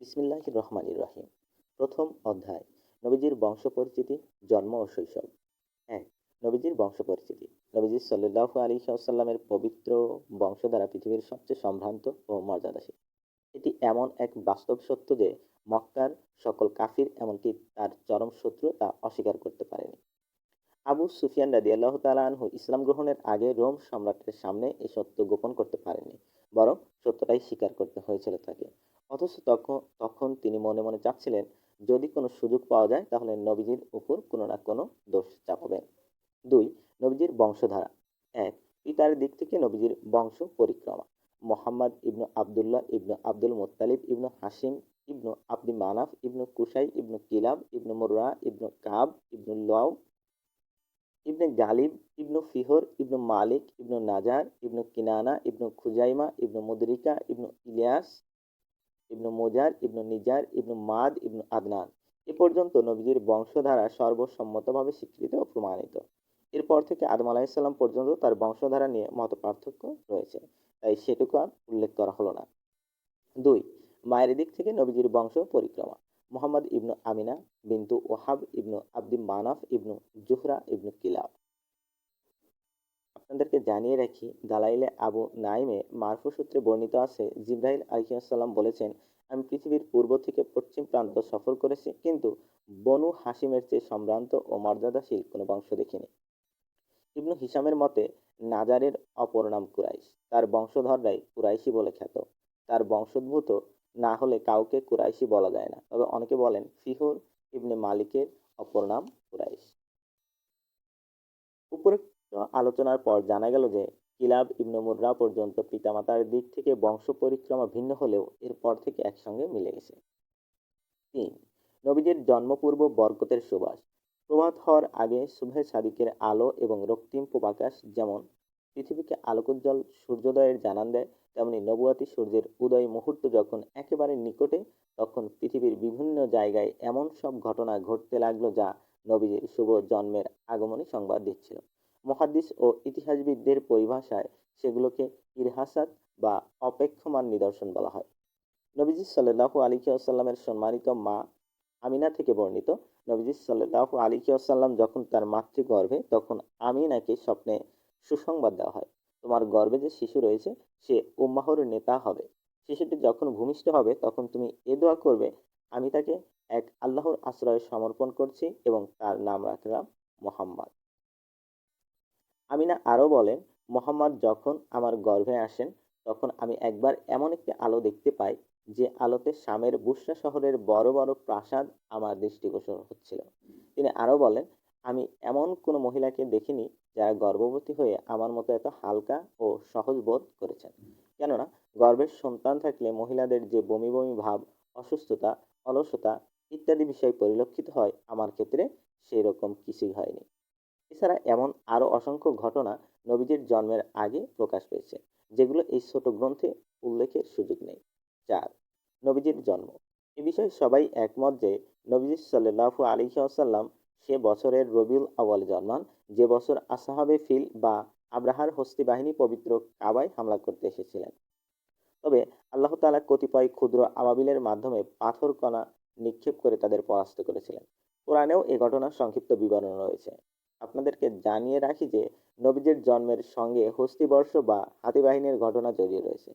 বিসমিল্লাহ রহমান রহিম। প্রথম অধ্যায়, নবীজির বংশ পরিচিতি জন্ম ও শৈশব। এক নবীজির বংশ পরিচিতি নবীজি সাল্লাহ আলী সাল্লামের পবিত্র বংশ দ্বারা পৃথিবীর সবচেয়ে সম্ভ্রান্ত ও মর্যাদাশীল। এটি এমন এক বাস্তব সত্য যে মক্কার সকল কাফির এমনকি তার চরম শত্রু তা অস্বীকার করতে পারেনি। আবু সুফিয়ান রাদি আল্লাহ তালাহু ইসলাম গ্রহণের আগে রোম সম্রাটের সামনে এই সত্য গোপন করতে পারেনি, বরং সত্যটাই স্বীকার করতে হয়েছিল তাকে। অথচ তখন তখন তিনি মনে মনে চাচ্ছিলেন, যদি কোনো সুযোগ পাওয়া যায়, তাহলে নবীজির উপর কোনো না কোনো দোষ চাপাবেন। দুই, নবীজির বংশধারা। এক পিতার দিক থেকে নবীজির বংশ পরিক্রমা। মোহাম্মদ ইবনু আবদুল্লাহ ইবনু আব্দুল মোত্তালিব ইবনু হাসিম ইবনু আব্দি মানাফ ইবনু কুসাই ইবনু কিলাব ইবনু মুর্রা ইবনু কাব ইবনু লাউ ইবনে গালিব ইবনু ফিহর ইবনু মালিক ইবনু নাজার ইবনু কিনানা ইবনু খুজাইমা ইবনু মুদরিকা ইবনু ইলিয়াস ইবনু মোজার, ইবনু নিজার, ইবনু মাদ, ইবনু আদনান। এ পর্যন্ত নবীজির বংশধারা সর্বসম্মতভাবে স্বীকৃত ও প্রমাণিত। এরপর থেকে আদম আলাহিসাল্লাম পর্যন্ত তার বংশধারা নিয়ে মত পার্থক্য রয়েছে, তাই সেটুকু আর উল্লেখ করা হলো না। দুই, মায়ের দিক থেকে নবীজির বংশ পরিক্রমা। মোহাম্মদ ইবনু আমিনা, বিন্তু ওহাব, ইবনু আব্দি মানাফ, ইবনু জুহরা, ইবনু কিলাব। আপনাদেরকে জানিয়ে রাখি, দালাইলে আবু নাইমে মারফু সূত্রে বর্ণিত আছে জিব্রাহিল আলহিসাল্লাম বলেছেন, আমি পৃথিবীর পূর্ব থেকে পশ্চিম প্রান্ত সফর করেছি, কিন্তু বনু হাসিমের চেয়ে সম্ভ্রান্ত ও মর্যাদাশীল কোনো বংশ দেখিনি। ইবনু হিসামের মতে, নাজারের অপর নাম কুরাইশ। তার বংশধররাই কুরাইশি বলে খ্যাত। তার বংশোদ্ভূত না হলে কাউকে কুরাইশি বলা যায় না। তবে অনেকে বলেন, ফিহুর ইবনে মালিকের অপর নাম কুরাইশ। আলোচনার পর জানা গেল যে কিলাব ইবনে মুর্রা পর্যন্ত পিতামাতার দিক থেকে বংশ পরিক্রমা ভিন্ন হলেও এরপর থেকে একসঙ্গে মিলে গেছে। তিন, নবীজির জন্মপূর্ব বরকতের সুবাস। প্রভাত হওয়ার আগে শুভে সাদিকের আলো এবং রক্তিম প্রকাশ যেমন পৃথিবীকে আলোকোজ্জ্বল সূর্যোদয়ের জানান দেয়, তেমনি নবুয়াতি সূর্যের উদয় মুহূর্ত যখন একেবারে নিকটে, তখন পৃথিবীর বিভিন্ন জায়গায় এমন সব ঘটনা ঘটতে লাগল যা নবীজির শুভ জন্মের আগমনী সংবাদ দিচ্ছিল। মহাদ্দিস ও ইতিহাসবিদদের পরিভাষায় সেগুলোকে ইরহাসাত বা অপেক্ষমান নিদর্শন বলা হয়। নবীজি সাল্লাহু আলিকি আসাল্লামের সম্মানিত মা আমিনা থেকে বর্ণিত। নবীজি সাল্লাহু আলিকি আসাল্লাম যখন তার মাতৃগর্ভে, তখন আমিনাকে স্বপ্নে সুসংবাদ দেওয়া হয়। তোমার গর্ভে যে শিশু রয়েছে, সে উম্মাহর নেতা হবে। শিশুটি যখন ভূমিষ্ঠ হবে, তখন তুমি এ দোয়া করবে, আমি তাকে এক আল্লাহর আশ্রয়ে সমর্পণ করছি এবং তার নাম রাখলাম মোহাম্মদ। আমিনা আরও বলেন, মোহাম্মদ যখন আমার গর্ভে আসেন, তখন আমি একবার এমন একটি আলো দেখতে পাই, যে আলোতে শামের বুসরা শহরের বড় বড় প্রাসাদ আমার দৃষ্টিগোচর হচ্ছিল। তিনি আরও বলেন, আমি এমন কোনো মহিলাকে দেখিনি যারা গর্ভবতী হয়ে আমার মতো এত হালকা ও সহজ বোধ করেছেন। কেননা, গর্ভের সন্তান থাকলে মহিলাদের যে বমি বমি ভাব, অসুস্থতা, অলসতা ইত্যাদি বিষয় পরিলক্ষিত হয়, আমার ক্ষেত্রে সেই রকম কিছুই হয়নি। এছাড়া এমন আরও অসংখ্য ঘটনা নবীজির জন্মের আগে প্রকাশ পেয়েছে, যেগুলো এই ছোট গ্রন্থে উল্লেখের সুযোগ নেই। চার, নবীজির জন্ম। এ বিষয়ে সবাই একমত যে নবীজি সাল্লাহু আলী আসাল্লাম সে বছরের রবিউল আওয়াল জন্মান, যে বছর আসাহাবে ফিল বা আব্রাহার হস্তি বাহিনী পবিত্র কাবায় হামলা করতে এসেছিলেন। তবে আল্লাহ তালা কতিপয় ক্ষুদ্র আবাবিলের মাধ্যমে পাথর কণা নিক্ষেপ করে তাদের পরাস্ত করেছিলেন। কোরআনেও এ ঘটনার সংক্ষিপ্ত বিবরণ রয়েছে। আপনাদেরকে জানিয়ে রাখি যে নবীজের জন্মের সঙ্গে হস্তিবর্ষ বা হাতিবাহিনীর ঘটনা জড়িয়ে রয়েছে।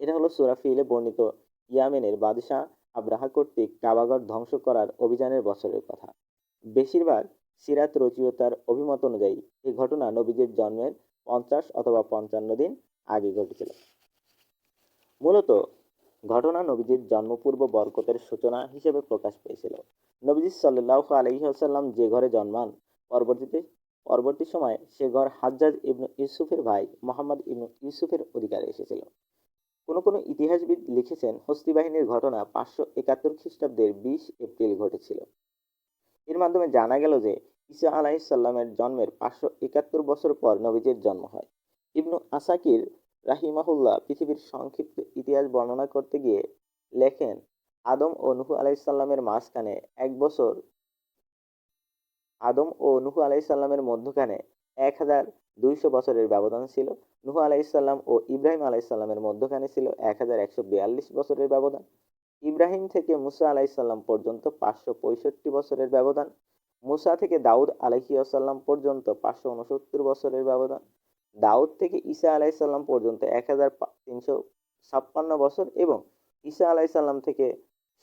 এটা হলো সুরাফিলে বর্ণিত ইয়ামেনের বাদশাহ আব্রাহা কর্তৃক কাবাগর ধ্বংস করার অভিযানের বছরের কথা। বেশিরভাগ সিরাত রচয়িতার অভিমত অনুযায়ী এই ঘটনা নবীজির জন্মের পঞ্চাশ অথবা পঞ্চান্ন দিন আগে ঘটেছিল। মূলত ঘটনা নবীজির জন্মপূর্ব বরকতের সূচনা হিসেবে প্রকাশ পেয়েছিল। নবীজি সাল্লাহ আলহিহাসাল্লাম যে ঘরে জন্মান পরবর্তীতে, পরবর্তী সময়ে সে ঘর হাজ্জাজ ইবনু ইউসুফের ভাই মোহাম্মদ ইবনু ইউসুফের অধিকারে এসেছিল। কোনো কোনো ইতিহাসবিদ লিখেছেন হস্তি বাহিনীর ঘটনা পাঁচশো একাত্তর খ্রিস্টাব্দের বিশ এপ্রিল ঘটেছিল। এর মাধ্যমে জানা গেল যে, ঈসা আলাহিসাল্লামের জন্মের পাঁচশো একাত্তর বছর পর নবীজের জন্ম হয়। ইবনু আসাকির রাহিমাহুল্লাহ পৃথিবীর সংক্ষিপ্ত ইতিহাস বর্ণনা করতে গিয়ে লেখেন, আদম ও নুহু আলাইসাল্লামের মাঝখানে এক বছর আদম ও নুহু আলাইসাল্লামের মধ্যখানে এক হাজার দুইশো বছরের ব্যবধান ছিল। নুহু আলাইসাল্লাম ও ইব্রাহিম আলাইসাল্লামের মধ্যখানে ছিল এক হাজার একশো বিয়াল্লিশ বছরের ব্যবধান। ইব্রাহিম থেকে মুসা আলাইসাল্লাম পর্যন্ত পাঁচশো পঁয়ষট্টি বছরের ব্যবধান। মুসা থেকে দাউদ আলাইহিয়াসাল্লাম পর্যন্ত পাঁচশো উনসত্তর বছরের ব্যবধান। দাউদ থেকে ঈসা আলাইসাল্লাম পর্যন্ত এক হাজার তিনশো ছাপ্পান্ন বছর এবং ঈসা আলাইসাল্লাম থেকে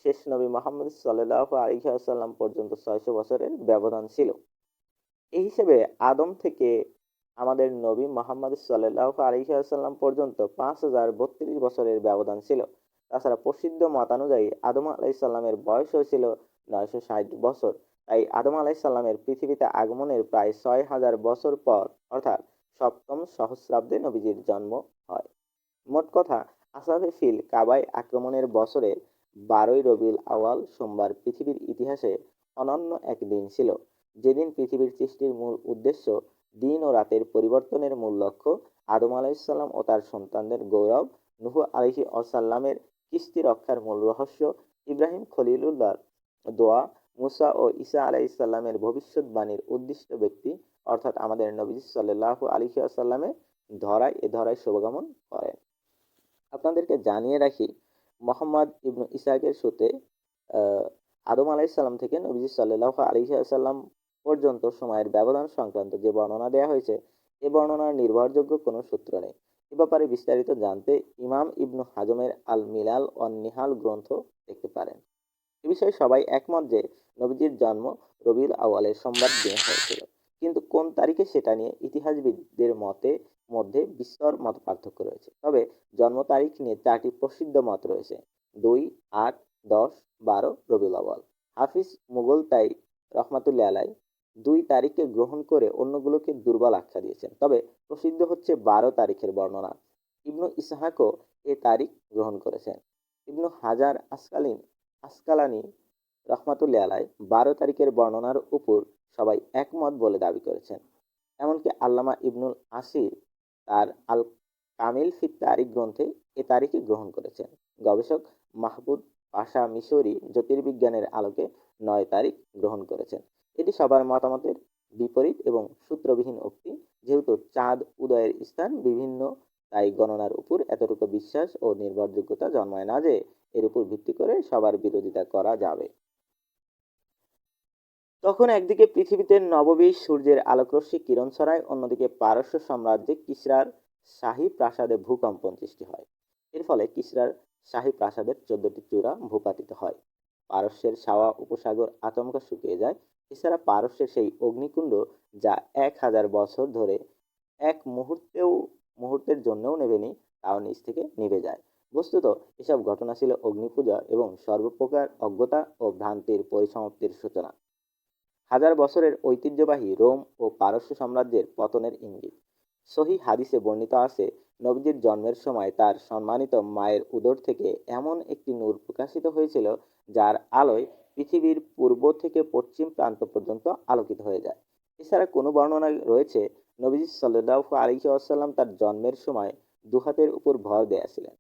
শেষ নবী মোহাম্মদ সাল্লাহ আলিহাসাল্লাম পর্যন্ত ছয়শো বছরের ব্যবধান ছিল। এই হিসেবে আদম থেকে আমাদের নবী মোহাম্মদ সাল্লাহ আলিহাসাল্লাম পর্যন্ত পাঁচ হাজার বত্রিশ বছরের ব্যবধান ছিল। তাছাড়া প্রসিদ্ধ মতানুযায়ী আদম আলাইসাল্লামের বয়স হয়েছিল নয়শো ষাট বছর। তাই আদম আলাইসাল্লামের পৃথিবীতে আগমনের প্রায় ছয় হাজার বছর পর, অর্থাৎ সপ্তম সহস্রাব্দে নবীজির জন্ম হয়। মোট কথা, আসাফে ফিল কাবায় আক্রমণের বছরের বারোই রবিউল আওয়াল সোমবার পৃথিবীর ইতিহাসে অনন্য এক দিন ছিল। যেদিন পৃথিবীর সৃষ্টির মূল উদ্দেশ্য দিন ও রাতের পরিবর্তনের মূল লক্ষ্য আদম আলাইসাল্লাম ও তার সন্তানদের গৌরব, নুহু আলহি আসাল্লামের কিস্তি রক্ষার মূল রহস্য, ইব্রাহিম খলিলুল্লাহর দোয়া, মুসা ও ঈসা আলাইসাল্লামের ভবিষ্যৎবাণীর উদ্দিষ্ট ব্যক্তি, অর্থাৎ আমাদের নবী সাল্লাহ আলহি আসাল্লামের ধরায় এ ধরায় শুভগমন করেন। আপনাদেরকে জানিয়ে রাখি মোহাম্মদ ইবনু ইসাকের সুতে আদম আলাইসাল্লাম থেকে নবীজি সাল্লাহ আলিহাসাল্লাম পর্যন্ত সময়ের ব্যবধান সংক্রান্ত যে বর্ণনা দেওয়া হয়েছে, এ বর্ণনার নির্ভরযোগ্য কোনো সূত্র নেই। এ ব্যাপারে বিস্তারিত জানতে ইমাম ইবনু হাজমের আল মিলাল ও নিহাল গ্রন্থ দেখতে পারেন। এ বিষয়ে সবাই একমত যে নবীজির জন্ম রবিউল আওয়ালের সোমবার দিনে হয়েছিল। কিন্তু কোন তারিখে সেটা নিয়ে ইতিহাসবিদদের মতে, মধ্যে বিস্তর মত পার্থক্য রয়েছে। তবে জন্ম তারিখ নিয়ে চারটি প্রসিদ্ধ মত রয়েছে। দুই, আট, দশ, বারো, রবিউল আওয়াল হাফিজ মুঘল তাই রহমাতুল্লাহ আলাই দুই তারিখকে গ্রহণ করে অন্যগুলোকে দুর্বল আখ্যা দিয়েছেন। তবে প্রসিদ্ধ হচ্ছে বারো তারিখের বর্ণনা। ইবনু ইসাহাকও এ তারিখ গ্রহণ করেছেন। ইবনু হাজার আসকালিন, আসকালানি রহমাতুল্লাহ আলাই বারো তারিখের বর্ণনার উপর সবাই একমত বলে দাবি করেছেন। এমনকি আল্লামা ইবনুল আসির তার আল কামিল ফিত তারিখ গ্রন্থে এ তারিখই গ্রহণ করেছেন। গবেষক মাহবুদ পাশা মিশরি জ্যোতির্বিজ্ঞানের আলোকে নয় তারিখ গ্রহণ করেছেন। এটি সবার মতামতের বিপরীত এবং সূত্রবিহীন উক্তি। যেহেতু চাঁদ উদয়ের স্থান বিভিন্ন, তাই গণনার উপর এতটুকু বিশ্বাস ও নির্ভরযোগ্যতা জন্মায় না যে এর উপর ভিত্তি করে সবার বিরোধিতা করা যাবে। তখন একদিকে পৃথিবীতে নববীর সূর্যের আলোকরশ্মি কিরণ ছড়ায়, অন্যদিকে পারস্য সাম্রাজ্যে কিসরার শাহী প্রাসাদে ভূকম্পন সৃষ্টি হয়। এর ফলে কিসরার শাহী প্রাসাদের চোদ্দটি চূড়া ভূপাতিত হয়। পারস্যের সাওয়া উপসাগর আচমকা শুকিয়ে যায়। এছাড়া পারস্যের সেই অগ্নিকুণ্ড যা এক হাজার বছর ধরে এক মুহূর্তেও, মুহূর্তের জন্যও নেবেনি তাও নিচ থেকে নিভে যায়। বস্তুত, এসব ঘটনা ছিল অগ্নিপূজা এবং সর্বপ্রকার অজ্ঞতা ও ভ্রান্তির পরিসমাপ্তির সূচনা। হাজার বছরের ঐতিহ্যবাহী রোম ও পারস্য সাম্রাজ্যের পতনের ইঙ্গিত। সহি হাদিসে বর্ণিত আছে, নবীজির জন্মের সময় তার সম্মানিত মায়ের উদর থেকে এমন একটি নূর প্রকাশিত হয়েছিল, যার আলোয় পৃথিবীর পূর্ব থেকে পশ্চিম প্রান্ত পর্যন্ত আলোকিত হয়ে যায়। এছাড়া কোনো বর্ণনা রয়েছে, নবীজি সাল্লাহ আলিহি আসাল্লাম তার জন্মের সময় দুহাতের উপর ভর দেয়াছিলেন।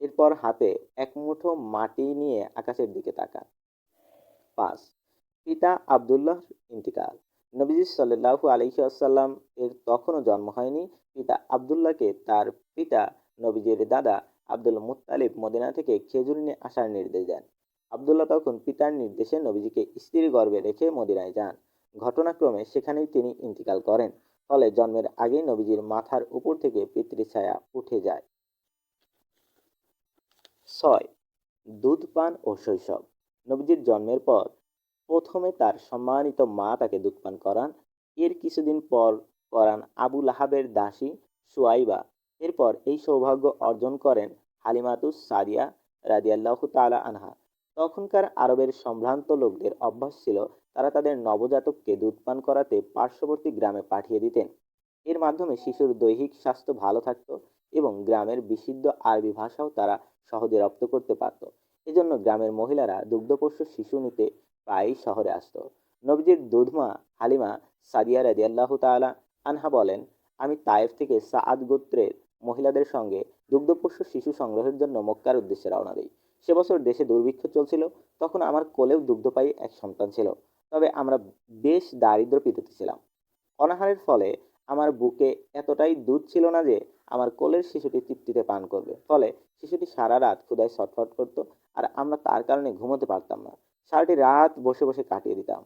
এরপর হাতে এক মুঠো মাটি নিয়ে আকাশের দিকে তাকান। পাঁচ পিতা আবদুল্লাহ ইন্তিকাল। নবীজি সাল্লাহু আলহি আসাল্লাম এর তখনও জন্ম হয়নি। পিতা আবদুল্লাহকে তার পিতা নবীজির দাদা আব্দুল মুতালিব মদিনা থেকে খেজুর নিয়ে আসার নির্দেশ দেন। আবদুল্লাহ তখন পিতার নির্দেশে নবীজিকে স্ত্রীর গর্ভে রেখে মদিনায় যান। ঘটনাক্রমে সেখানেই তিনি ইন্তিকাল করেন, ফলে জন্মের আগেই নবীজির মাথার উপর থেকে পিতৃছায়া উঠে যায়। ছয়, দুধ, পান ও শৈশব। নবীজির জন্মের পর প্রথমে তার সম্মানিত মা তাকে দুধ করান। এর কিছুদিন পর করান আবু লাহাবের দাসী সুয়াইবা এরপর এই সৌভাগ্য অর্জন করেন হালিমাতুস সাদিয়া রাদিয়াল্লাহু তালা আনহা। তখনকার আরবের সম্ভ্রান্ত লোকদের অভ্যাস ছিল তারা তাদের নবজাতককে দুধ পান করাতে পার্শ্ববর্তী গ্রামে পাঠিয়ে দিতেন। এর মাধ্যমে শিশুর দৈহিক স্বাস্থ্য ভালো থাকত এবং গ্রামের বিশুদ্ধ আরবি ভাষাও তারা সহজে রপ্ত করতে পারত। এজন্য গ্রামের মহিলারা দুগ্ধপোষ্য শিশু নিতে প্রায়ই শহরে আসত। নবজির দুধমা হালিমা সাদিয়া রাদিয়াল্লাহু তালা আনহা বলেন, আমি তায়েফ থেকে সাদ গোত্রের মহিলাদের সঙ্গে দুগ্ধপোষ্য শিশু সংগ্রহের জন্য মক্কার উদ্দেশ্যে রওনা দিই। সে বছর দেশে দুর্ভিক্ষ চলছিল, তখন আমার কোলেও দুগ্ধপায়ী এক সন্তান ছিল। তবে আমরা বেশ দারিদ্র পিতুতে ছিলাম। অনাহারের ফলে আমার বুকে এতটাই দুধ ছিল না যে আমার কোলের শিশুটি তৃপ্তিতে পান করবে। ফলে শিশুটি সারা রাত ক্ষুদায় ছটফট করত আর আমরা তার কারণে ঘুমোতে পারতাম না। সারাটি রাত বসে বসে কাটিয়ে দিতাম।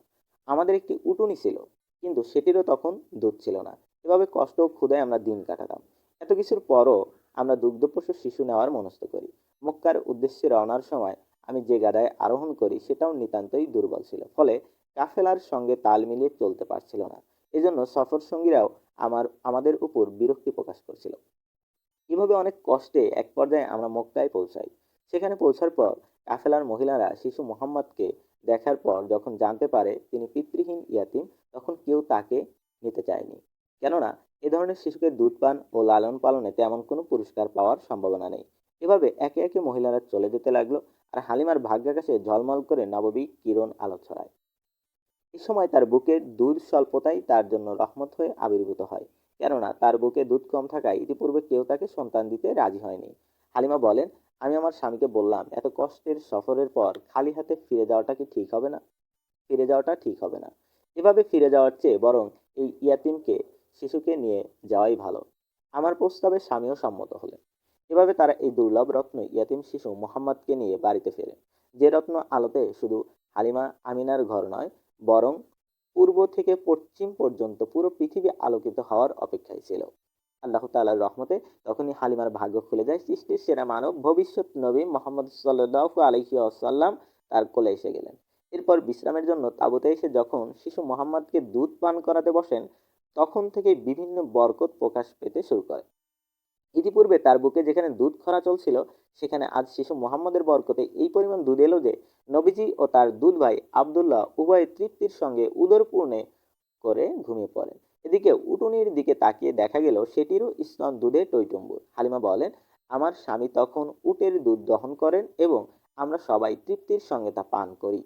আমাদের একটি উটুনি ছিল, কিন্তু সেটিরও তখন দুধ ছিল না। এভাবে কষ্ট ও ক্ষুদায় আমরা দিন কাটাতাম। এত কিছুর পরও আমরা দুগ্ধপোষ্য শিশু নেওয়ার মনস্থ করি। মক্কার উদ্দেশ্যে রওনার সময় আমি যে গাদায় আরোহণ করি, সেটাও নিতান্তই দুর্বল ছিল, ফলে কাফেলার সঙ্গে তাল মিলিয়ে চলতে পারছিল না। এজন্য সফর সঙ্গীরাও আমার, আমাদের উপর বিরক্তি প্রকাশ করছিল। এভাবে অনেক কষ্টে এক পর্যায়ে আমরা মক্কায় পৌঁছাই। সেখানে পৌঁছার পর কাফেলার মহিলারা শিশু মোহাম্মদকে দেখার পর যখন জানতে পারে তিনি পিতৃহীন ইয়াতিম, তখন কেউ তাকে নিতে চায়নি। কেননা এ ধরনের শিশুকে দুধ পান ও লালন পালনে তেমন কোনো পুরস্কার পাওয়ার সম্ভাবনা নেই। এভাবে একে একে মহিলারা চলে যেতে লাগল আর হালিমার ভাগ্যাকাশে ঝলমল করে নববী কিরণ আলো ছড়ায়। এই সময় তার বুকের দুধ স্বল্পতাই তার জন্য রহমত হয়ে আবির্ভূত হয়। কেননা তার বুকে দুধ কম থাকায় ইতিপূর্বে কেউ তাকে সন্তান দিতে রাজি হয়নি। হালিমা বলেন আমি আমার স্বামীকে বললাম, এত কষ্টের সফরের পর খালি হাতে ফিরে যাওয়াটা কি ঠিক হবে না? ফিরে যাওয়াটা ঠিক হবে না। এভাবে ফিরে যাওয়ার চেয়ে বরং এই ইয়াতিমকে, শিশুকে নিয়ে যাওয়াই ভালো। আমার প্রস্তাবে স্বামীও সম্মত হলেন। এভাবে তারা এই দুর্লভ রত্ন ইয়াতিম শিশু মোহাম্মদকে নিয়ে বাড়িতে ফেরে। যে রত্ন আলোতে শুধু হালিমা আমিনার ঘর নয়, বরং পূর্ব থেকে পশ্চিম পর্যন্ত পুরো পৃথিবী আলোকিত হওয়ার অপেক্ষায় ছিল। আল্লাহ তাআলার রহমতে তখনই হালিমার ভাগ্য খুলে যায়। সৃষ্টির সেরা মানব ভবিষ্যৎ নবী মোহাম্মদ সাল্লাহ আলহি আসাল্লাম তার কোলে এসে গেলেন। এরপর বিশ্রামের জন্য তাবুতে এসে যখন শিশু মোহাম্মদকে দুধ পান করাতে বসেন, তখন থেকে বিভিন্ন বরকত প্রকাশ পেতে শুরু করে। ইতিপূর্বে তার বুকে যেখানে দুধ খরা চলছিল, সেখানে আজ শিশু মোহাম্মদের বরকতে এই পরিমাণ দুধ এলো যে, নবীজি ও তার দুধ ভাই আবদুল্লাহ উভয় তৃপ্তির সঙ্গে উদরপূর্ণে করে ঘুমিয়ে পড়েন। এদিকে উটুনির দিকে তাকিয়ে দেখা গেল সেটিরও স্তন দুধে টইটম্বুর হালিমা বলেন, আমার স্বামী তখন উটের দুধ দহন করেন এবং আমরা সবাই তৃপ্তির সঙ্গে তা পান করি।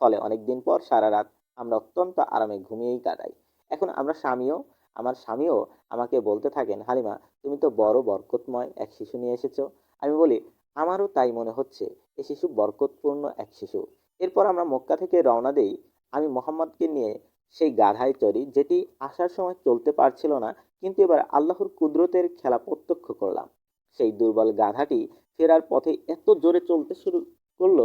ফলে অনেকদিন পর সারা রাত আমরা অত্যন্ত আরামে ঘুমিয়েই কাটাই। এখন আমরা স্বামীও, আমার স্বামীও আমাকে বলতে থাকেন, হালিমা, তুমি তো বড় বরকতময় এক শিশু নিয়ে এসেছ। আমি বলি, আমারও তাই মনে হচ্ছে, এ শিশু বরকতপূর্ণ এক শিশু। এরপর আমরা মক্কা থেকে রওনা দেই। আমি মোহাম্মদকে নিয়ে সেই গাধায় চড়ি যেটি আসার সময় চলতে পারছিল না, কিন্তু এবার আল্লাহর কুদরতের খেলা প্রত্যক্ষ করলাম। সেই দুর্বল গাধাটি ফেরার পথে এত জোরে চলতে শুরু করল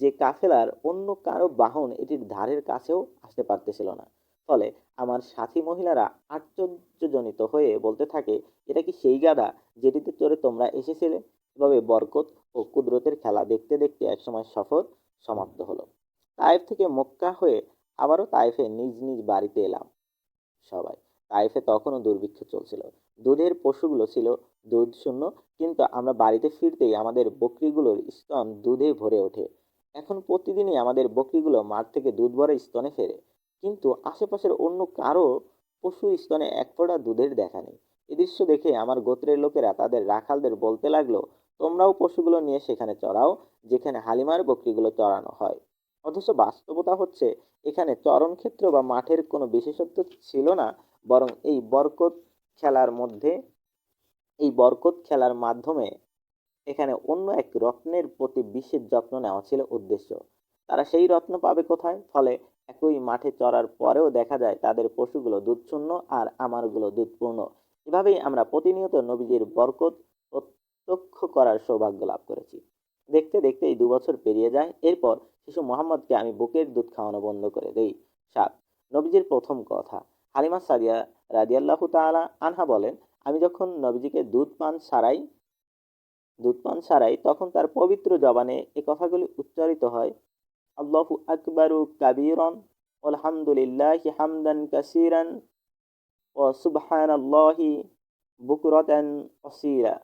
যে কাফেলার অন্য কারও বাহন এটির ধারের কাছেও আসতে পারতেছিল না। ফলে আমার সাথী মহিলারা আশ্চর্যজনিত হয়ে বলতে থাকে, এটা কি সেই গাধা যেটিতে চড়ে তোমরা এসেছিলে? এভাবে বরকত ও কুদরতের খেলা দেখতে দেখতে একসময় সফর সমাপ্ত হলো। তায়েফ থেকে মক্কা হয়ে আবারও তাইফে নিজ নিজ বাড়িতে এলাম সবাই। তাইফে তখনও দুর্ভিক্ষ চলছিল। দুধের পশুগুলো ছিল দুধ শূন্য কিন্তু আমরা বাড়িতে ফিরতেই আমাদের বকরিগুলোর স্তন দুধে ভরে ওঠে। এখন প্রতিদিনই আমাদের বকরিগুলো মাঠ থেকে দুধ ভরে স্তনে ফেরে। কিন্তু আশেপাশের অন্য কারও পশুর স্তনে এক ফোঁটা দুধের দেখা নেই। এ দৃশ্য দেখে আমার গোত্রের লোকেরা তাদের রাখালদের বলতে লাগল, তোমরাও পশুগুলো নিয়ে সেখানে চড়াও, যেখানে হালিমার বকরিগুলো চড়ানো হয়। অথচ বাস্তবতা হচ্ছে এখানে চরণ ক্ষেত্র বা মাঠের কোনো বিশেষত্ব ছিল না, বরং এই বরকত খেলার মধ্যে, এই বরকত খেলার মাধ্যমে এখানে অন্য এক রত্নের প্রতি বিশেষ যত্ন নেওয়া ছিল উদ্দেশ্য। তারা সেই রত্ন পাবে কোথায়? ফলে একই মাঠে চড়ার পরেও দেখা যায় তাদের পশুগুলো দুধশূন্য আর আমারগুলো দুধপূর্ণ। এভাবেই আমরা প্রতিনিয়ত নবীজির বরকত প্রত্যক্ষ করার সৌভাগ্য লাভ করেছি। দেখতে দেখতে এই দুবছর পেরিয়ে যায়। এরপর শিশু মোহাম্মদকে আমি বুকের দুধ খাওয়ানো বন্ধ করে দেই। সাত, নবীজির প্রথম কথা। হালিমা সাদিয়া রাদিয়াল্লাহু তাআলা আনহা বলেন, আমি যখন নবীজিকে দুধ পান সারাই, দুধ পান সারাই, তখন তার পবিত্র জবানে এ কথাগুলি উচ্চারিত হয়, আল্লাহু আকবারু কাবীরন, আলহামদুলিল্লাহি হামদান কাসিরান ও সুবহানাল্লাহি বুকরাতান অসীরা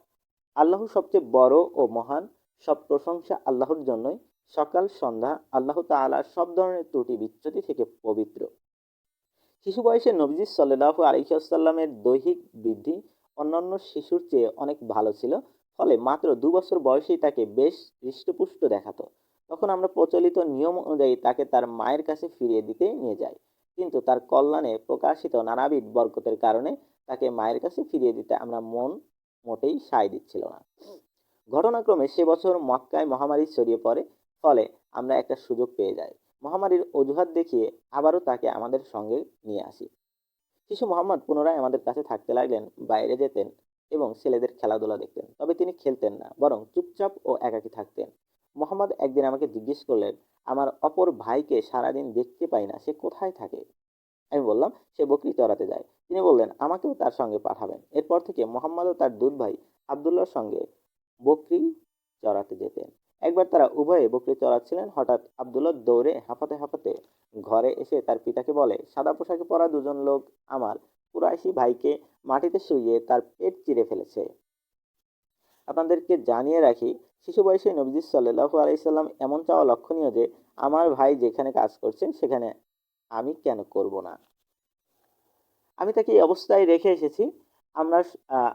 আল্লাহ সবচেয়ে বড় ও মহান সব প্রশংসা আল্লাহর জন্যই। সকাল, সন্ধ্যা আল্লাহ তাআলা সব ধরনের ত্রুটি বিচ্যুতি থেকে পবিত্র। শিশু বয়সে নবজি সাল্লাহ আলিহাসাল্লামের দৈহিক বৃদ্ধি অন্যান্য শিশুর চেয়ে অনেক ভালো ছিল, ফলে মাত্র দু বছর বয়সেই তাকে বেশ হৃষ্টপুষ্ট দেখাতো। তখন আমরা প্রচলিত নিয়ম অনুযায়ী তাকে তার মায়ের কাছে ফিরিয়ে দিতে নিয়ে যাই, কিন্তু তার কল্যাণে প্রকাশিত নানাবিধ বরকতের কারণে তাকে মায়ের কাছে ফিরিয়ে দিতে আমরা মন মোটেই সায় দিচ্ছিল না। ঘটনাক্রমে সে বছর মক্কায় মহামারী ছড়িয়ে পড়ে, ফলে আমরা একটা সুযোগ পেয়ে যাই। মহামারীর অজুহাত দেখিয়ে আবারও তাকে আমাদের সঙ্গে নিয়ে আসি। শিশু মোহাম্মদ পুনরায় আমাদের কাছে থাকতে লাগলেন, বাইরে যেতেন এবং ছেলেদের খেলাধুলা দেখতেন। তবে তিনি খেলতেন না, বরং চুপচাপ ও একাকী থাকতেন। মোহাম্মদ একদিন আমাকে জিজ্ঞেস করলেন, আমার অপর ভাইকে সারাদিন দেখতে পাই না, সে কোথায় থাকে? আমি বললাম, সে বকরি চড়াতে যায়। তিনি বললেন, আমাকেও তার সঙ্গে পাঠাবেন। এরপর থেকে মোহাম্মদ ও তার দুধ ভাই আবদুল্লাহর সঙ্গে বকরি চড়াতে যেতেন। একবার তারা উভয়ে বকরি চড়াচ্ছিলেন। হঠাৎ আবদুল্লাহ দৌড়ে হাঁপাতে হাঁপাতে ঘরে এসে তার পিতাকে বলে, সাদা পোশাকে পরা দুজন লোক আমার কুরাইশি ভাইকে মাটিতে শুইয়ে তার পেট চিরে ফেলেছে। আপনাদেরকে জানিয়ে রাখি, শিশু বয়সে নবীজি সাল্লাহু আলাইসাল্লাম এমন চাওয়া লক্ষণীয় যে, আমার ভাই যেখানে কাজ করছেন, সেখানে আমি কেন করব না? আমি তাকে এই অবস্থায় রেখে এসেছি। আমরা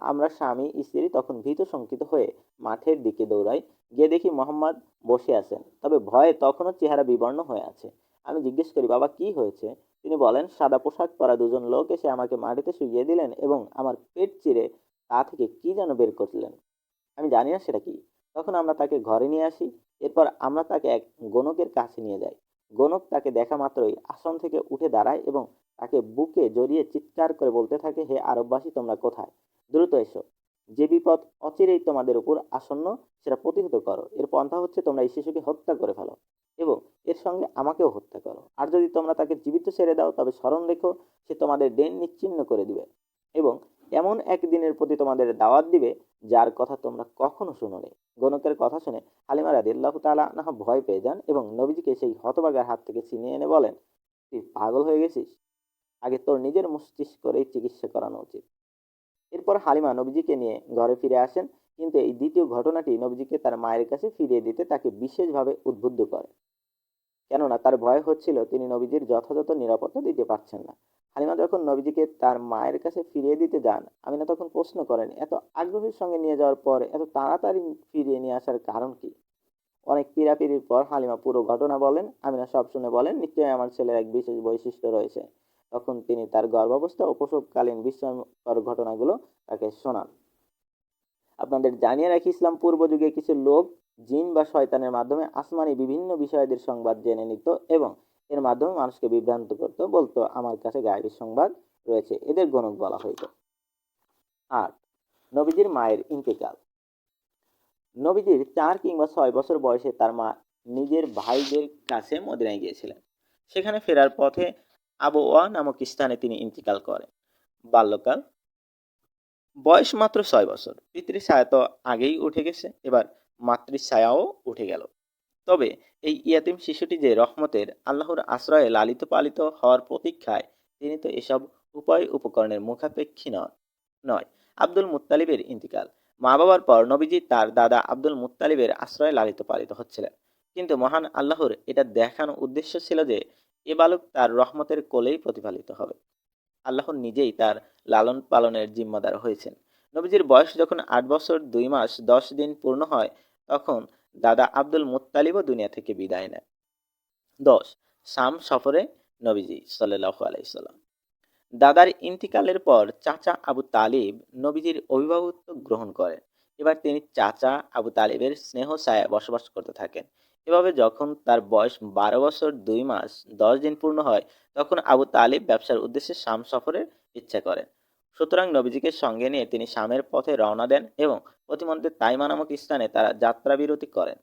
আমরা স্বামী, স্ত্রী তখন ভীত শঙ্কিত হয়ে মাঠের দিকে দৌড়াই। গিয়ে দেখি মোহাম্মদ বসে আছেন। তবে ভয়ে তখনও চেহারা বিবর্ণ হয়ে আছে। আমি জিজ্ঞেস করি, বাবা, কি হয়েছে? তিনি বলেন, সাদা পোশাক পরা দুজন লোক এসে আমাকে মাটিতে শুইয়ে দিলেন এবং আমার পেট চিরে তা থেকে কি যেন বের করলেন? আমি জানি না সেটা কি। তখন আমরা তাকে ঘরে নিয়ে আসি। এরপর আমরা তাকে এক গণকের কাছে নিয়ে যাই। গণক তাকে দেখা মাত্রই আসন থেকে উঠে দাঁড়ায় এবং তাকে বুকে জড়িয়ে চিৎকার করে বলতে থাকে, হে আরববাসী, তোমরা কোথায়? দ্রুত এসো। যে বিপদ অচিরেই তোমাদের উপর আসন্ন, সেটা প্রতিহত করো। এর পন্থা হচ্ছে তোমরা এই শিশুকে হত্যা করে ফেলো এবং এর সঙ্গে আমাকেও হত্যা করো। আর যদি তোমরা তাকে জীবিত ছেড়ে দাও, তবে স্মরণ রেখো, সে তোমাদের দেন নিচ্ছিন্ন করে দিবে এবং এমন একদিনের প্রতি তোমাদের দাওয়াত দিবে, যার কথা তোমরা কখনো শুনো শুনোনি গণকের কথা শুনে হালিমা রাদিল্লাহ তালা না ভয় পেয়ে যান এবং নবীজিকে সেই হতবাগার হাত থেকে ছিনিয়ে এনে বলেন, তুই পাগল হয়ে গেছিস? আগে তোর নিজের মস্তিষ্করেই চিকিৎসা করানো উচিত। এরপর হালিমা নবীজিকে নিয়ে ঘরে ফিরে আসেন, কিন্তু এই দ্বিতীয় ঘটনাটি নবীজিকে তার মায়ের কাছে ফিরিয়ে দিতে তাকে বিশেষভাবে উদ্বুদ্ধ করে। কেননা তার ভয় হচ্ছিল তিনি নবীজির যথাযথ নিরাপত্তা দিতে পারছেন না। হালিমা যখন নবীজিকে তার মায়ের কাছে ফিরিয়ে দিতে যান, আমিনা তখন প্রশ্ন করেন, এত আগ্রহের সঙ্গে নিয়ে যাওয়ার পর এত তাড়াতাড়ি ফিরিয়ে নিয়ে আসার কারণ কি? অনেক পীড়াপিড়ির পর হালিমা পুরো ঘটনা বলেন, আমিনা সব শুনে বলেন, নিশ্চয়ই আমার ছেলের এক বিশেষ বৈশিষ্ট্য রয়েছে। তখন তিনি তার গর্ভাবস্থা ও প্রসবকালীন বিস্ময়কর ঘটনাগুলো তাকে শোনান। আপনাদের জানিয়ে রাখি, ইসলাম পূর্ব যুগে কিছু লোক জিন বা শয়তানের মাধ্যমে আসমানি বিভিন্ন বিষয়দের সংবাদ জেনে নিত এবং এর মাধ্যমে মানুষকে বিভ্রান্ত করত বলতো, আমার কাছে গায়েবী সংবাদ রয়েছে, এদের গণক বলা হইত। আট, নবীজির মায়ের ইন্তেকাল। নবীজির চার কিংবা ছয় বছর বয়সে তার মা নিজের ভাইদের কাছে মদিনায় গিয়েছিলেন। সেখানে ফেরার পথে আবওয়া নামক স্থানে তিনি ইন্তিকাল করেন। বাল্যকাল। বয়স মাত্র ছয় বছর। পিতৃ ছায়া তো আগেই উঠে গেছে, এবার মাতৃ ছায়াও উঠে গেল। তবে এই ইয়াতিম শিশুটি যে রহমতের আল্লাহর আশ্রয়ে লালিত পালিত হওয়ার প্রতীক্ষায়, তিনি তো এসব উপায় উপকরণের মুখাপেক্ষী নয় নয়, আব্দুল মুত্তালিবের ইন্তিকাল। মা বাবার পর নবীজি তার দাদা আব্দুল মুত্তালিবের আশ্রয়ে লালিত পালিত হচ্ছিলেন। কিন্তু মহান আল্লাহর এটা দেখানো উদ্দেশ্য ছিল যে এ বালক তার রহমতের কোলেই প্রতিফলিত হবে। আল্লাহ নিজেই তার লালন পালনের জিম্মাদার হয়েছেন। নবীজির বয়স যখন আট বছর দুই মাস দশ দিন পূর্ণ হয়, তখন দাদা আব্দুল মুত্তালিবও দুনিয়া থেকে বিদায় নেয় দশ, শাম সফরে নবীজি সাল্লাহ আলাইসাল্লাম দাদার ইন্তিকালের পর চাচা আবু তালিব নবীজির অভিভাবকত্ব গ্রহণ করেন। এবার তিনি চাচা আবু তালিবের স্নেহ ছায়া বসবাস করতে থাকেন। এভাবে যখন তার বয়স বারো বছর দুই মাস দশ দিন পূর্ণ হয়, তখন আবু তালিব ব্যবসার উদ্দেশ্যে শাম সফরের ইচ্ছা করেন। সুতরাং নবীজিকে সঙ্গে নিয়ে তিনি শামের পথে রওনা দেন এবং প্রতিমধ্যে তাইমা নামক স্থানে তারা যাত্রা বিরতি করেন।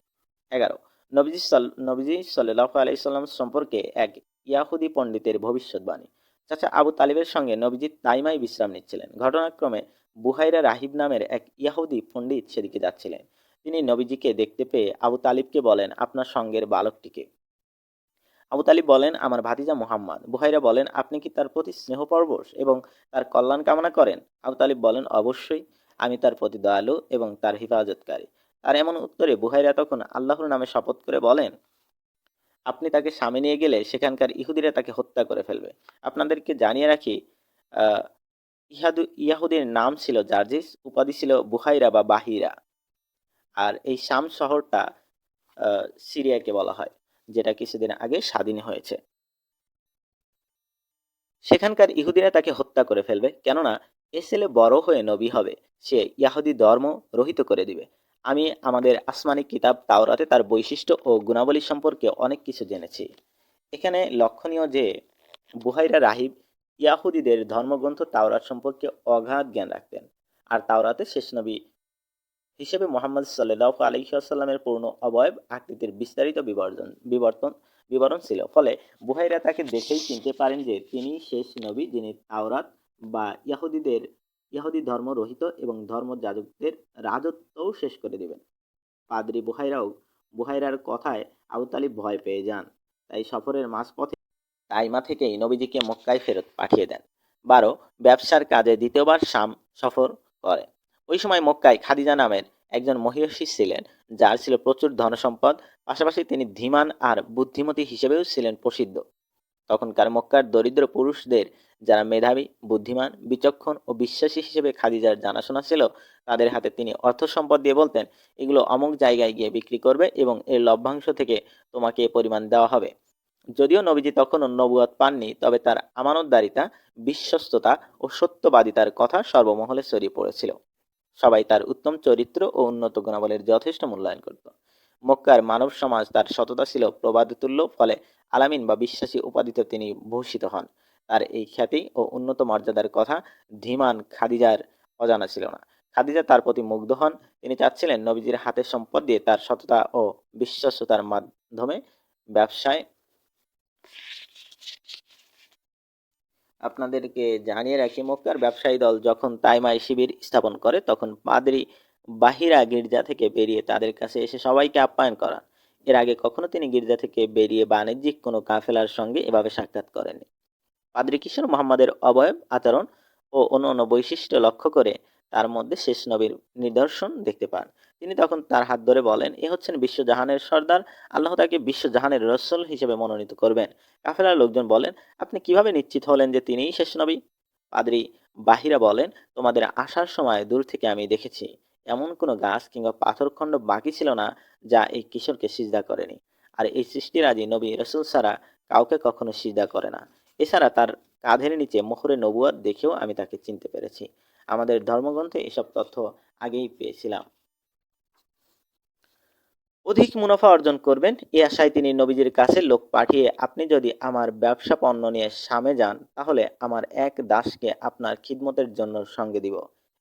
এগারো, নবীজি সাল, নবীজি সাল্লাহ আলাইসাল্লাম সম্পর্কে এক ইয়াহুদি পণ্ডিতের ভবিষ্যৎবাণী। চাচা আবু তালিবের সঙ্গে নবীজি তাইমাই বিশ্রাম নিচ্ছিলেন। ঘটনাক্রমে বুহাইরা রাহিব নামের এক ইয়াহুদি পণ্ডিত সেদিকে যাচ্ছিলেন। তিনি নবীজিকে দেখতে পেয়ে আবু তালিবকে বলেন, আপনার সঙ্গের বালকটিকে। আবু তালিব বলেন, আমার ভাতিজা মোহাম্মদ। বুহাইরা বলেন, আপনি কি তার প্রতি স্নেহ পরবশ এবং তার কল্যাণ কামনা করেন? আবু তালিব বলেন, অবশ্যই, আমি তার প্রতি দয়ালু এবং তার হিফাজতকারী। তার এমন উত্তরে বুহাইরা তখন আল্লাহর নামে শপথ করে বলেন, আপনি তাকে সামনে নিয়ে গেলে সেখানকার ইহুদিরা তাকে হত্যা করে ফেলবে। আপনাদেরকে জানিয়ে রাখি ইহাদু ইয়াহুদের নাম ছিল জার্জিস, উপাধি ছিল বুহাইরা বা বাহিরা। আর এই শাম শহরটা সিরিয়াকে বলা হয়, যেটা কিছুদিন আগে স্বাধীন হয়েছে। সেখানকার ইহুদিরা তাকে হত্যা করে ফেলবে, কেননা এ ছেলে বড় হয়ে নবী হবে, সে ইয়াহুদি ধর্ম রহিত করে দিবে। আমি আমাদের আসমানি কিতাব তাওরাতে তার বৈশিষ্ট্য ও গুণাবলী সম্পর্কে অনেক কিছু জেনেছি। এখানে লক্ষণীয় যে বুহাইরা রাহিব ইয়াহুদিদের ধর্মগ্রন্থ তাওরাত সম্পর্কে অগাধ জ্ঞান রাখতেন, আর তাওরাতে শেষ নবী হিসেবে মোহাম্মদ সাল্লাহ আলহিহাসাল্লামের পূর্ণ অবয়ব আকৃতির বিস্তারিত বিবর্জন বিবর্তন বিবরণ ছিল। ফলে বুহাইরা তাকে দেখেই চিনতে পারেন যে তিনি শেষ নবী যিনি তাওরাত বা ইয়াহুদিদের ইয়াহুদি ধর্ম রহিত এবং ধর্মযাজকদের রাজত্বও শেষ করে দেবেন। পাদ্রি বুহাইরাও বুহাইরার কথায় আবু তালিব ভয় পেয়ে যান। তাই সফরের মাঝপথে তাইমা থেকেই নবীজিকে মক্কায় ফেরত পাঠিয়ে দেন। বারো, ব্যবসার কাজে দ্বিতীয়বার শাম সফর করে। ওই সময় মক্কায় খাদিজা নামের একজন মহিষী ছিলেন, যার ছিল প্রচুর ধনসম্পদ, পাশাপাশি তিনি ধীমান আর বুদ্ধিমতী হিসেবেও ছিলেন প্রসিদ্ধ। তখনকার মক্কার দরিদ্র পুরুষদের যারা মেধাবী, বুদ্ধিমান, বিচক্ষণ ও বিশ্বাসী হিসেবে খাদিজার জানাশোনা ছিল, তাদের হাতে তিনি অর্থ সম্পদ দিয়ে বলতেন, এগুলো অমুক জায়গায় গিয়ে বিক্রি করবে এবং এর লভ্যাংশ থেকে তোমাকে এ পরিমাণ দেওয়া হবে। যদিও নবীজি তখনও নবুয়াত পাননি, তবে তার আমানতদারিতা, বিশ্বস্ততা ও সত্যবাদিতার কথা সর্বমহলে ছড়িয়ে পড়েছিল। সবাই তার উত্তম চরিত্র ও উন্নত গুণাবলীর যথেষ্ট মূল্যায়ন করত। মক্কার মানব সমাজ তার সততা ছিল প্রবাদতুল্য ফলে আলামিন বা বিশ্বাসী উপাধিতে তিনি ভূষিত হন। তার এই খ্যাতি ও উন্নত মর্যাদার কথা ধীমান খাদিজার অজানা ছিল না। খাদিজা তার প্রতি মুগ্ধ হন। তিনি চাচ্ছিলেন নবীজির হাতের সম্পদ দিয়ে তার সততা ও বিশ্বস্ততার মাধ্যমে ব্যবসায় আপনাদেরকে জানিয়ে রাখি, মক্কার ব্যবসায়ী দল যখন তাইমাই শিবির স্থাপন করে, তখন পাদ্রি বাহিরা গির্জা থেকে বেরিয়ে তাদের কাছে এসে সবাইকে আপ্যায়ন করান। এর আগে কখনো তিনি গির্জা থেকে বেরিয়ে বাণিজ্যিক কোনো কাফেলার সঙ্গে এভাবে সাক্ষাৎ করেননি। পাদ্রি কিশোর মোহাম্মদের অবয়ব, আচরণ ও অন্য অন্য বৈশিষ্ট্য লক্ষ্য করে তার মধ্যে শেষ নবীর নিদর্শন দেখতে পান। তিনি তখন তার হাত ধরে বলেন, এ হচ্ছেন বিশ্বজাহানের সর্দার। আল্লাহ তাকে বিশ্বজাহানের রসল হিসেবে মনোনীত করবেন। কাফেলার লোকজন বলেন, আপনি কীভাবে নিশ্চিত হলেন যে তিনিই শেষ নবী? পাদ্রি বাহিরা বলেন, তোমাদের আসার সময় দূর থেকে আমি দেখেছি। এমন কোনো গাছ কিংবা পাথরখণ্ড বাকি ছিল না যা এই কিশোরকে সিজদা করেনি। আর এই সৃষ্টিরাজি নবী রসুল ছাড়া কাউকে কখনো সিজদা করে না। এছাড়া তার কাঁধের নিচে মোহরে নবুয়াদ দেখেও আমি তাকে চিনতে পেরেছি। আমাদের ধর্মগ্রন্থে এসব তথ্য আগেই পেয়েছিলাম। অধিক মুনাফা অর্জন করবেন, এ আশায় তিনি নবীজির কাছে লোক পাঠিয়ে, আপনি যদি আমার ব্যবসা পণ্য নিয়ে সামে যান, তাহলে আমার এক দাসকে আপনার খিদমতের জন্য সঙ্গে দিব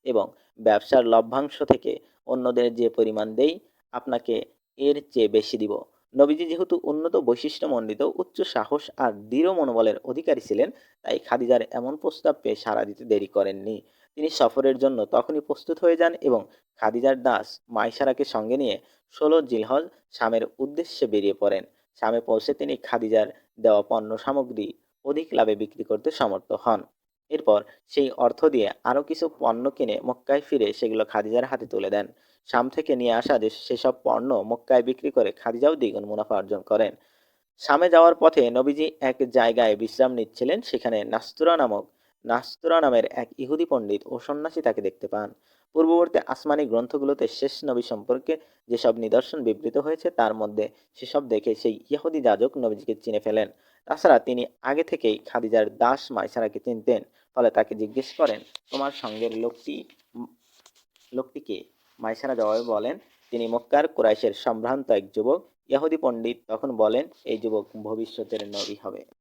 এবং ব্যবসার লভ্যাংশ থেকে অন্যদের যে পরিমাণ দেই, আপনাকে এর চেয়ে বেশি দিব। নবীজি যেহেতু উন্নত বৈশিষ্ট্যমণ্ডিত, উচ্চ সাহস আর দৃঢ় মনোবলের অধিকারী ছিলেন, তাই খাদিজার এমন প্রস্তাব পেয়ে সাড়া দিতে দেরি করেননি। তিনি সফরের জন্য তখনই প্রস্তুত হয়ে যান এবং খাদিজার দাস মাইসারাকে সঙ্গে নিয়ে ষোলো জিলহজ শামের উদ্দেশ্যে বেরিয়ে পড়েন। শামে পৌঁছে তিনি খাদিজার দেওয়া পণ্য সামগ্রী অধিক লাভে বিক্রি করতে সমর্থ হন। এরপর সেই অর্থ দিয়ে আরও কিছু পণ্য কিনে মক্কায় ফিরে সেগুলো খাদিজার হাতে তুলে দেন। শাম থেকে নিয়ে আসা সেসব পণ্য মক্কায় বিক্রি করে খাদিজাও দ্বিগুণ মুনাফা অর্জন করেন। শামে যাওয়ার পথে নবীজি এক জায়গায় বিশ্রাম নিচ্ছিলেন, সেখানে নাস্তুরা নামক নাস্তুরা নামের এক ইহুদি পণ্ডিত ও সন্ন্যাসী তাকে দেখতে পান। পূর্ববর্তী আসমানি গ্রন্থগুলোতে শেষ নবী সম্পর্কে যেসব নিদর্শন বিবৃত হয়েছে, তার মধ্যে সেসব দেখে সেই ইহুদি যাজক নবীজিকে চিনে ফেলেন। তাছাড়া তিনি আগে থেকেই খাদিজার দাস মাইসারাকে চিনতেন, ফলে তাকে জিজ্ঞেস করেন, তোমার সঙ্গের লোকটি লোকটিকে মাইসারা জবাবে বলেন, তিনি মক্কার কুরাইশের সম্ভ্রান্ত এক যুবক। ইহুদি পণ্ডিত তখন বলেন, এই যুবক ভবিষ্যতের নবী হবে।